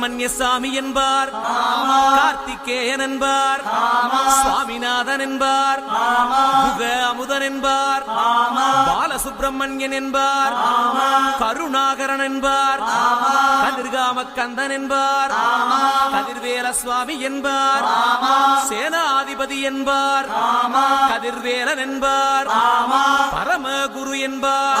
சுப்பிரமணிய சாமி என்பார் கார்த்திகேயன் என்பார் சுவாமிநாதன் என்பார் முக அமுதன் என்பார் பாலசுப்பிரமணியன் என்பார் கருணாகரன் என்பார் கதிர்காம கந்தன் என்பார் கதிர்வேல சுவாமி என்பார் சேனாதிபதி என்பார் கதிர்வேலன் என்பார் பரமகுரு என்பார்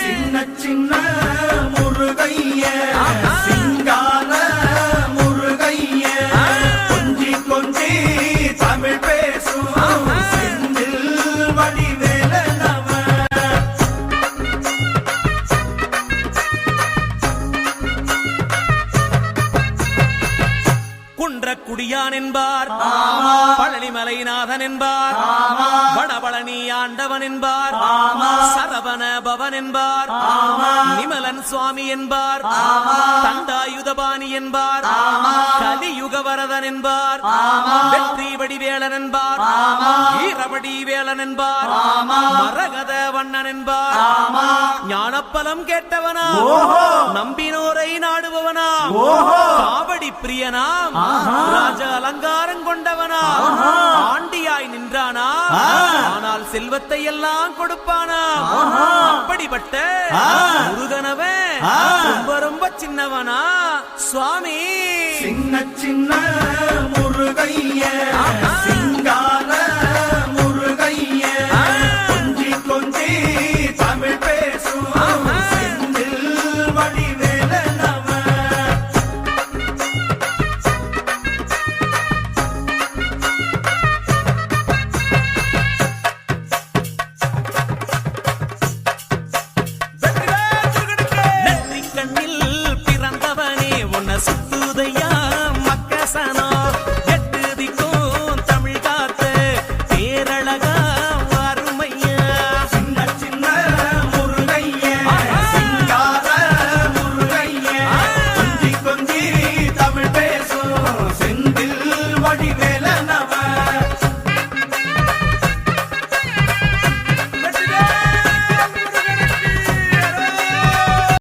சின்ன சின்ன முருகையா. குன்றக்குடியான் என்பார் பழனிமலைநாதன் என்பார் வடபழனி ஆண்டவன் என்பார் சரவண பவன் என்பார் நிமலன் சுவாமி என்பார். தண்டாயுதபாணி என்பார். கலியுக வரதன் என்பார். வெற்றி வடிவேலன் என்பார். வீரவடி வேலன் என்பார். மரகத வண்ணன் என்பார். ஞானப்பலம் கேட்டவனா நம்பினோரை நாடுபவனா காவடி பிரியனாம். ராஜ அலங்காரம் கொண்டவனா ஆண்டியாய் நின்றானா ஆனால் செல்வத்தை எல்லாம் கொடுப்பானா அப்படிப்பட்ட முருகனவன் ரொம்ப ரொம்ப சின்னவனா? சுவாமி. சின்ன சின்ன முருகைய.